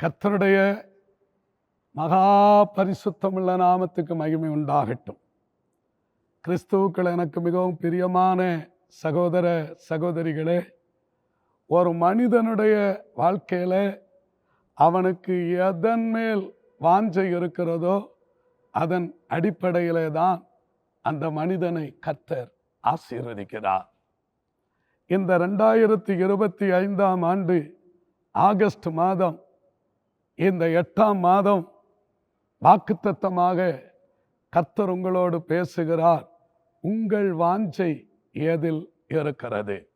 கர்த்தருடைய மகா பரிசுத்தமுள்ள நாமத்துக்கு மகிமை உண்டாகட்டும். கிறிஸ்துவுக்கள் எனக்கு மிகவும் பிரியமான சகோதர சகோதரிகளே ஒரு மனிதனுடைய வாழ்க்கையில் அவனுக்கு எதன் மேல் வாஞ்சை இருக்கிறதோ அதன் அடிப்படையிலே தான் அந்த மனிதனை கர்த்தர் ஆசீர்வதிக்கிறார். இந்த ரெண்டாயிரத்தி இருபத்தி ஐந்தாம் ஆண்டு ஆகஸ்ட் மாதம் இந்த எட்டாம் மாதம் வாக்குத்தத்தமாக கர்த்தர் உங்களோடு பேசுகிறார். உங்கள் வாஞ்சை ஏதில் இருக்கிறது.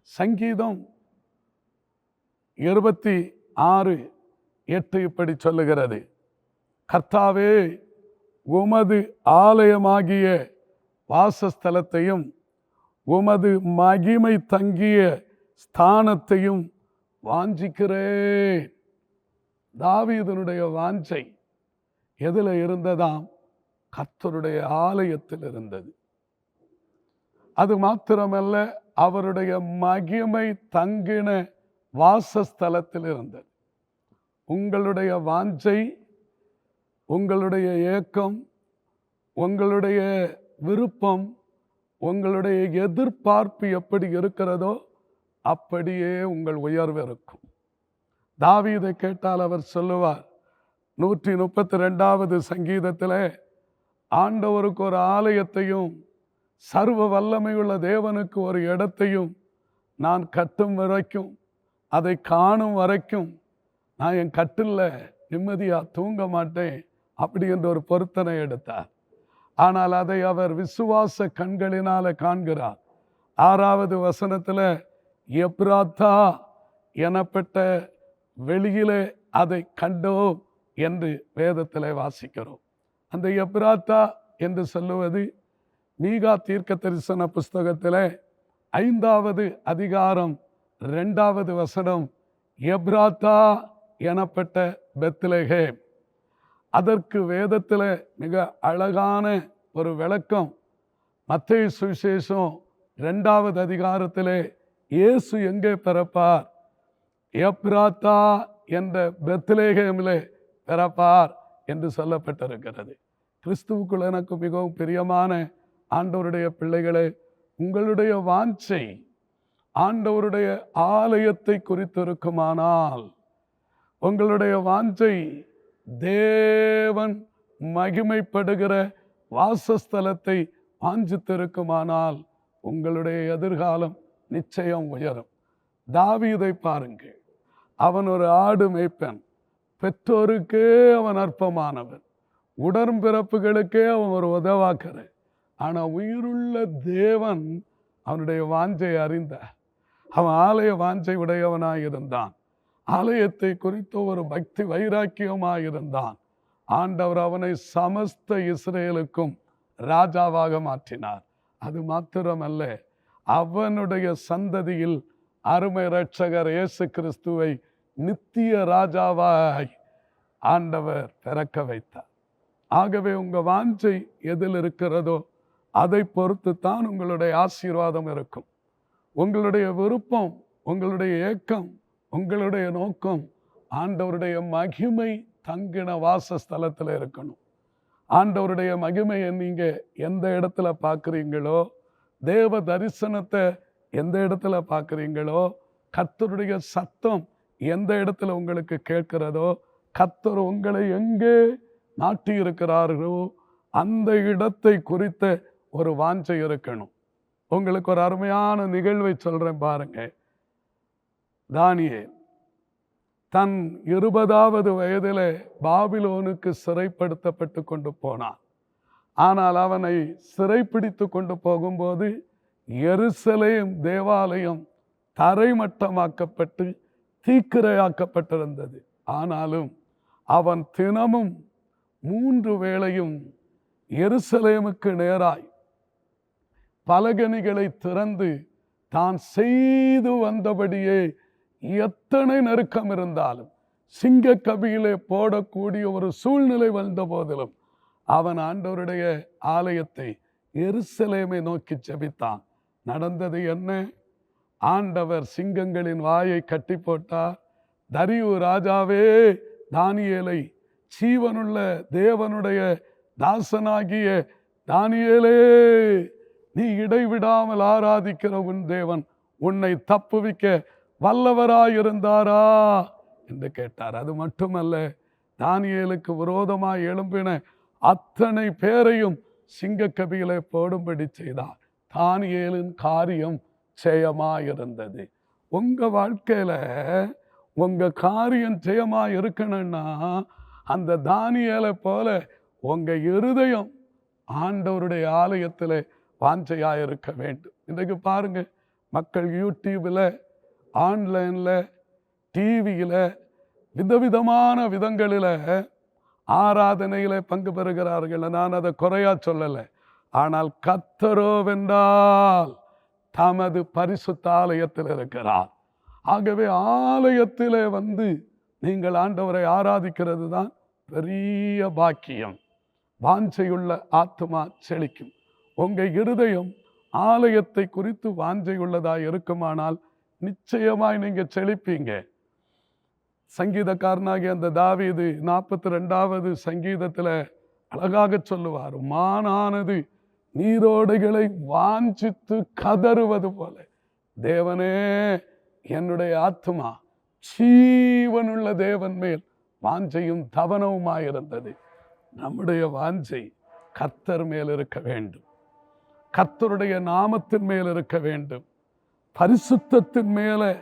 சங்கீதம் இருபத்தி ஆறு எட்டு இப்படி சொல்லுகிறது. கர்த்தாவே உமது ஆலயமாகிய வாசஸ்தலத்தையும் உமது மகிமை தங்கிய ஸ்தானத்தையும் வாஞ்சிக்கிறேன். தாவீதனுடைய வாஞ்சை எதில் இருந்ததாம்? கத்தருடைய ஆலயத்தில் இருந்தது. அது மாத்திரமல்ல அவருடைய மகிமை தங்கின வாசஸ்தலத்தில் இருந்தது. உங்களுடைய வாஞ்சை உங்களுடைய ஏக்கம் உங்களுடைய விருப்பம் உங்களுடைய எதிர்பார்ப்பு எப்படி இருக்கிறதோ அப்படியே உங்கள் உயர்வு இருக்கும். தாவீதை கேட்டால் அவர் சொல்லுவார் நூற்றி முப்பத்தி ரெண்டாவது சங்கீதத்தில் ஆண்டவருக்கு ஒரு ஆலயத்தையும் சர்வ வல்லமையுள்ள தேவனுக்கு ஒரு இடத்தையும் நான் கட்டும் வரைக்கும் அதை காணும் வரைக்கும் நான் என் கட்டில் நிம்மதியாக தூங்க மாட்டேன் அப்படி என்ற ஒரு பொருத்தனை எடுத்தார். ஆனால் அதை அவர் விசுவாச கண்களினால் காண்கிறார். ஆறாவது வசனத்தில் எப்ராத்தா எனப்பட்ட வெளியிலே அதை கண்டோம் என்று வேதத்தில் வாசிக்கிறோம். அந்த எப்ராத்தா என்று சொல்லுவது மீகா தீர்க்க தரிசன புஸ்தகத்தில் ஐந்தாவது அதிகாரம் ரெண்டாவது வசனம் எப்ராத்தா எனப்பட்ட பெத்லகே. அதற்கு வேதத்தில் மிக அழகான ஒரு விளக்கம் மத்திய சுவிசேஷம் ரெண்டாவது அதிகாரத்திலே இயேசு எங்கே பிறப்பார்? எப்ராத்தா என்ற பெத்லேகமிலே பிறப்பார் என்று சொல்லப்பட்டிருக்கிறது. கிறிஸ்துவுக்குள் எனக்கு மிகவும் பிரியமான ஆண்டவருடைய பிள்ளைகளே உங்களுடைய வாஞ்சை ஆண்டவருடைய ஆலயத்தை குறித்திருக்குமானால் உங்களுடைய வாஞ்சை தேவன் மகிமைப்படுகிற வாசஸ்தலத்தை வாஞ்சித்திருக்குமானால் உங்களுடைய எதிர்காலம் நிச்சயம் உயரும். தாவீதை பாருங்கள். அவன் ஒரு ஆடு மேய்ப்பன். பெற்றோருக்கே அவன் அற்பமானவன். உடன்பிறப்புகளுக்கே அவன் ஒரு உதவாக்கிற ஆனால் உயிருள்ள தேவன் அவனுடைய வாஞ்சை அறிந்த அவன் ஆலய வாஞ்சை உடையவனாக இருந்தான் ஆலயத்தை குறித்த ஒரு பக்தி வைராக்கியமாக இருந்தான் ஆண்டவர் அவனை சமஸ்த இஸ்ரேலுக்கும் ராஜாவாக மாற்றினார். அது மாத்திரமல்ல அவனுடைய சந்ததியில் அருமை ரட்சகர் இயேசு கிறிஸ்துவை நித்திய ராஜாவாய் ஆண்டவர் பிறக்க வைத்தார். ஆகவே உங்கள் வாஞ்சை எதில் இருக்கிறதோ அதை பொறுத்து தான் உங்களுடைய ஆசீர்வாதம் இருக்கும். உங்களுடைய விருப்பம் உங்களுடைய ஏக்கம் உங்களுடைய நோக்கம் ஆண்டவருடைய மகிமை தங்கின வாசஸ்தலத்தில் இருக்கணும். ஆண்டவருடைய மகிமையை நீங்கள் எந்த இடத்துல பார்க்குறீங்களோ தேவ தரிசனத்தை எந்த இடத்துல பார்க்குறீங்களோ கர்த்தருடைய சத்தம் எந்த இடத்துல உங்களுக்கு கேட்கிறதோ கர்த்தர் உங்களை எங்கே நாட்டி இருக்கிறார்களோ அந்த இடத்தை குறித்த ஒரு வாஞ்சை இருக்கணும். உங்களுக்கு ஒரு அருமையான நிகழ்வை சொல்கிறேன் பாருங்க. தானியே தன் இருபதாவது வயதில் பாபிலோனுக்கு சிறைப்படுத்தப்பட்டு கொண்டு போனான். ஆனால் அவனை சிறைப்பிடித்து கொண்டு போகும்போது எருசலேம் தேவாலயம் தரைமட்டமாக்கப்பட்டு தீக்கிரையாக்கப்பட்டிருந்தது. ஆனாலும் அவன் தினமும் மூன்று வேளையும் எருசலேமுக்கு நேராய் பலகணிகளை திறந்து தான் செய்து வந்தபடியே எத்தனை நெருக்கம் இருந்தாலும் சிங்க கபியிலே போடக்கூடிய ஒரு சூழ்நிலை வந்த போதிலும் அவன் ஆண்டவருடைய ஆலயத்தை எருசலேமை நோக்கி செபித்தான். நடந்தது என்ன? ஆண்டவர் சிங்கங்களின் வாயை கட்டி போட்டார். தரியு ராஜாவே தானியேலை சீவனுள்ள தேவனுடைய தாசனாகிய தானியேலே நீ இடைவிடாமல் ஆராதிக்கிற உன் தேவன் உன்னை தப்புவிக்க வல்லவராயிருந்தாரா? என்று கேட்டார். அது மட்டுமல்ல தானியேலுக்கு விரோதமாய் எழும்பின அத்தனை பேரையும் சிங்கக்கபிகளை போடும்படி செய்தார். தானியலின் காரியம் ஜெயமாயிருந்தது. உங்கள் வாழ்க்கையில் உங்கள் காரியம் ஜெயமாக இருக்கணும்னா அந்த தானியலை போல உங்கள் இருதயம் ஆண்டவருடைய ஆலயத்தில் வாஞ்சையாக இருக்க வேண்டும். இன்றைக்கு பாருங்கள் மக்கள் யூடியூபில் ஆன்லைனில் டிவியில் விதவிதமான விதங்களில் ஆராதனையில் பங்கு பெறுகிறார்கள் நான் அதை குறையா சொல்லலை. ஆனால் கத்தரோ வென்றால் தமது பரிசுத்த ஆலயத்தில் இருக்கிறார் ஆகவே ஆலயத்திலே வந்து நீங்கள் ஆண்டவரை ஆராதிக்கிறது தான் பெரிய பாக்கியம். வாஞ்சையுள்ள ஆத்மா செழிக்கும். உங்கள் இருதயம் ஆலயத்தை குறித்து வாஞ்சையுள்ளதாக இருக்குமானால் நிச்சயமாய் நீங்கள் செழிப்பீங்க. சங்கீதக்காரனாகிய அந்த தாவீது நாற்பத்தி ரெண்டாவது சங்கீதத்தில் அழகாக சொல்லுவார் மானானது நீரோடைகளை வாஞ்சித்து கதறுவது போல. தேவனே என்னுடைய ஆத்மா ஜீவனுள்ள தேவன் மேல் வாஞ்சையும் தவனவுமாயிருந்தது. நம்முடைய வாஞ்சை கத்தர் மேல் இருக்க வேண்டும். கத்தருடைய நாமத்தின் மேல் இருக்க வேண்டும். பரிசுத்தத்தின் மேலே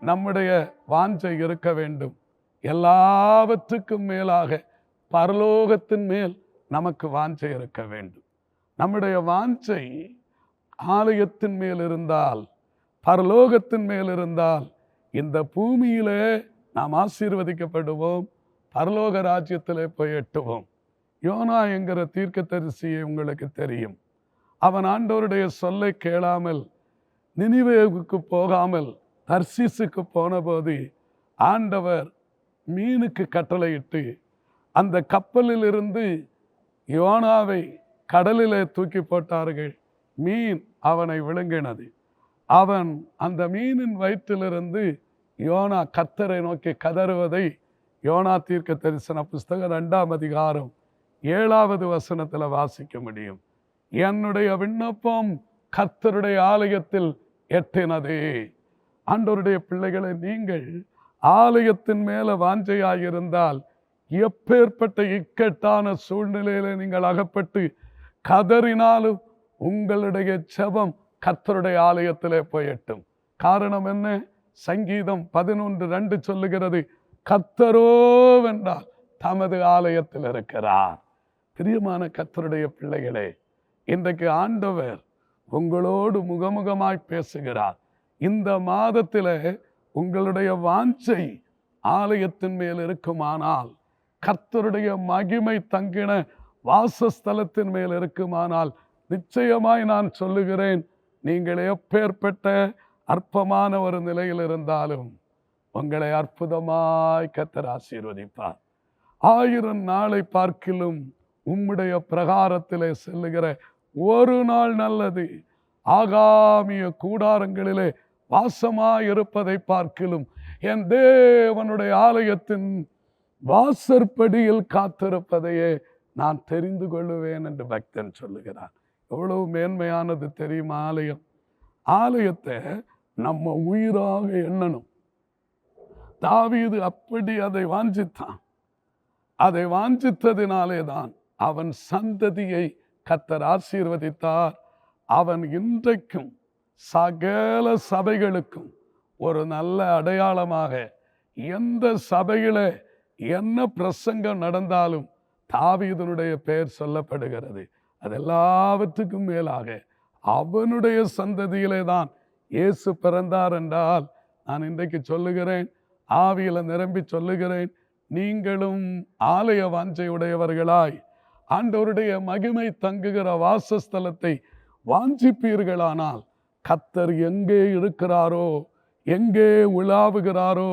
நம்முடைய வாஞ்சை இருக்க வேண்டும். எல்லாவற்றுக்கும் மேலாக பரலோகத்தின் மேல் நமக்கு வாஞ்சை இருக்க வேண்டும். நம்முடைய வாஞ்சை ஆலயத்தின் மேல் இருந்தால் பரலோகத்தின் மேல் இருந்தால் இந்த பூமியிலே நாம் ஆசீர்வதிக்கப்படுவோம் பரலோக ராஜ்யத்திலே போய் எட்டுவோம். யோனா என்கிற தீர்க்கதரிசியை உங்களுக்கு தெரியும். அவன் ஆண்டவருடைய சொல்லை கேளாமல் நினிவேவுக்கு போகாமல் தர்சீசுக்கு போனபோது ஆண்டவர் மீனுக்கு கட்டளையிட்டு அந்த கப்பலில் இருந்து யோனாவை கடலிலே தூக்கி போட்டார்கள். மீன் அவனை விழுங்கினது. அவன் அந்த மீனின் வயிற்றிலிருந்து யோனா கத்தரை நோக்கி கதறுவதை யோனா தீர்க்க தரிசன புஸ்தகம் ரெண்டாம் அதிகாரம் ஏழாவது வசனத்தில் வாசிக்க முடியும். என்னுடைய விண்ணப்பம் கர்த்தருடைய ஆலயத்தில் எட்டினதே. ஆண்டோருடைய பிள்ளைகளை நீங்கள் ஆலயத்தின் மேலே வாஞ்சையாயிருந்தால் எப்பேற்பட்ட இக்கட்டான சூழ்நிலையில் நீங்கள் அகப்பட்டு கதறினாலும் உங்களுடைய செபம் கர்த்தருடைய ஆலயத்திலே போயட்டும். காரணம் என்ன? சங்கீதம் பதினொன்று ரெண்டு சொல்லுகிறது கர்த்தரோ வென்றால் தமது ஆலயத்தில் இருக்கிறார். பிரியமான கர்த்தருடைய பிள்ளைகளே இன்றைக்கு ஆண்டவர் உங்களோடு முகமுகமாய் பேசுகிறார். இந்த மாதத்தில் உங்களுடைய வாஞ்சை ஆலயத்தின் மேல் இருக்குமானால் கர்த்தருடைய மகிமை தங்கின வாசஸ்தலத்தின் மேல் இருக்குமானால் நிச்சயமாய் நான் சொல்லுகிறேன் நீங்கள் எப்பேற்பட்ட அற்பமான ஒரு நிலையில் இருந்தாலும் உங்களை அற்புதமாய் கத்தர் ஆசீர்வதிப்பார். ஆயிரம் நாளை பார்க்கிலும் உம்முடைய பிரகாரத்திலே செல்லுகிற ஒரு நாள் நல்லது. ஆகாமிய கூடாரங்களிலே வாசமாய் இருப்பதை பார்க்கிலும் என் தேவனுடைய ஆலயத்தின் வாசற்படியில் காத்திருப்பதையே நான் தெரிந்து கொள்ளுவேன் என்று பக்தன் சொல்லுகிறார் எவ்வளவு மேன்மையானது தெரியுமா ஆலயம்? ஆலயத்தை நம்ம உயிராக எண்ணணும். தாவீது அப்படி அதை வாஞ்சித்தான். அதை வாஞ்சித்ததினாலே தான் அவன் சந்ததியை கத்தர் ஆசீர்வதித்தார். அவன் இன்றைக்கும் சகல சபைகளுக்கும் ஒரு நல்ல அடையாளமாக எந்த சபையில் என்ன பிரசங்கம் நடந்தாலும் தாவீதனுடைய பெயர் சொல்லப்படுகிறது. அது எல்லாவற்றுக்கும் மேலாக அவனுடைய சந்ததியிலே தான் இயேசு பிறந்தார் என்றால் நான் இன்றைக்கு சொல்லுகிறேன் ஆவியில நிரம்பி சொல்லுகிறேன் நீங்களும் ஆலய வாஞ்சையுடையவர்களாய் ஆண்டவருடைய மகிமை தங்குகிற வாசஸ்தலத்தை வாஞ்சிப்பீர்களானால் கத்தர் எங்கே இருக்கிறாரோ எங்கே உலாவுகிறாரோ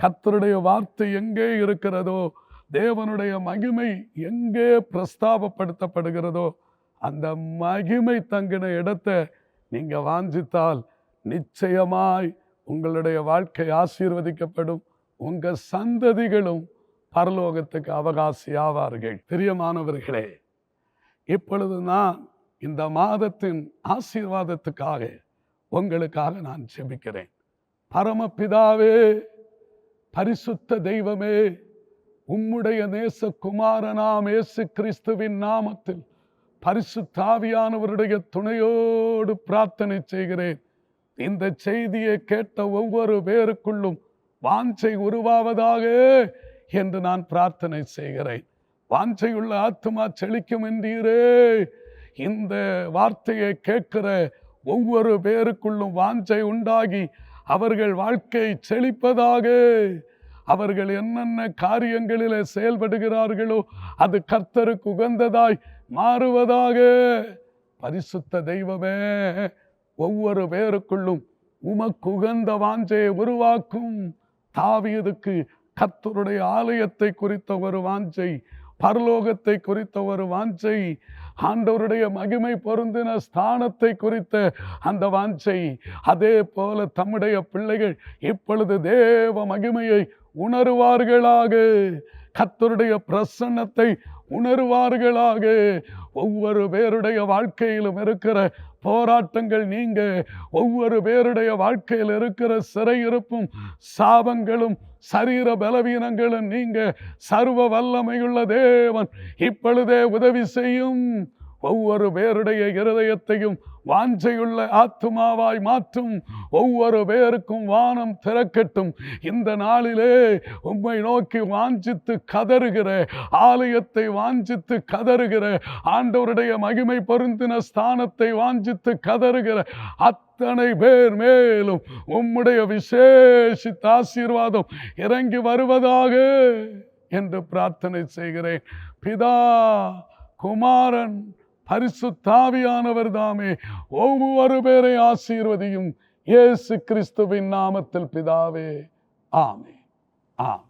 கத்தருடைய வார்த்தை எங்கே இருக்கிறதோ தேவனுடைய மகிமை எங்கே பிரஸ்தாபப்படுத்தப்படுகிறதோ அந்த மகிமை தங்கின இடத்தை நீங்கள் வாஞ்சித்தால் நிச்சயமாய் உங்களுடைய வாழ்க்கை ஆசீர்வதிக்கப்படும். உங்கள் சந்ததிகளும் பரலோகத்துக்கு அவகாசி ஆவார்கள் பிரியமானவர்களே இப்பொழுது நான் இந்த மாதத்தின் ஆசீர்வாதத்துக்காக உங்களுக்காக நான் செபிக்கிறேன் பரமபிதாவே பரிசுத்த தெய்வமே உம்முடைய நேச குமாரனாம் ஏசு கிறிஸ்துவின் நாமத்தில் பரிசு தாவியானவருடைய துணையோடு பிரார்த்தனை செய்கிறேன். இந்த செய்தியை கேட்ட ஒவ்வொரு பேருக்குள்ளும் வாஞ்சை உருவாவதாக என்று நான் பிரார்த்தனை செய்கிறேன். வாஞ்சையுள்ள ஆத்மா செழிக்கும் என்றீரே. இந்த வார்த்தையை கேட்கிற ஒவ்வொரு பேருக்குள்ளும் வாஞ்சை உண்டாகி அவர்கள் வாழ்க்கை செழிப்பதாக அவர்கள் என்னென்ன காரியங்களில் செயல்படுகிறார்களோ அது கர்த்தருக்கு உகந்ததாய் மாறுவதாக. பரிசுத்த தெய்வமே ஒவ்வொரு பேருக்குள்ளும் உமக்கு உகந்த வாஞ்சையை உருவாக்கும். தாவியதுக்கு கர்த்தருடைய ஆலயத்தை குறித்த ஒரு வாஞ்சை பரலோகத்தை குறித்த ஒரு வாஞ்சை ஆண்டவருடைய மகிமை பொருந்தின ஸ்தானத்தை குறித்த அந்த வாஞ்சை. அதே போல தம்முடைய பிள்ளைகள் இப்பொழுது தேவ மகிமையை உணருவார்களாக. கத்தருடைய பிரசன்னத்தை உணருவார்களாக. ஒவ்வொரு பேருடைய வாழ்க்கையிலும் இருக்கிற போராட்டங்கள் நீங்க ஒவ்வொரு பேருடைய வாழ்க்கையில் இருக்கிற சிறையிருப்பும் சாபங்களும் சரீர பலவீனங்களும் நீங்க. சர்வ வல்லமையுள்ள தேவன் இப்பொழுதே உதவி செய்யும். ஒவ்வொரு பேருடைய இருதயத்தையும் வாஞ்சையுள்ள ஆத்துமாவாய் மாற்றும். ஒவ்வொரு பேருக்கும் வானம் திறக்கட்டும். இந்த நாளிலே உம்மை நோக்கி வாஞ்சித்து கதறுகிற ஆலயத்தை வாஞ்சித்து கதறுகிற ஆண்டவருடைய மகிமை பொருந்தின ஸ்தானத்தை வாஞ்சித்து கதறுகிற அத்தனை பேர் மேலும் உம்முடைய விசேஷித்த ஆசீர்வாதம் இறங்கி வருவதாக என்று பிரார்த்தனை செய்கிறேன். பிதா குமாரன் பரிசுத்தாவியானவர் தாமே. ஒவ்வொரு பேரை ஆசீர்வதியும் இயேசு கிறிஸ்துவின் நாமத்தில் பிதாவே. ஆமே ஆமே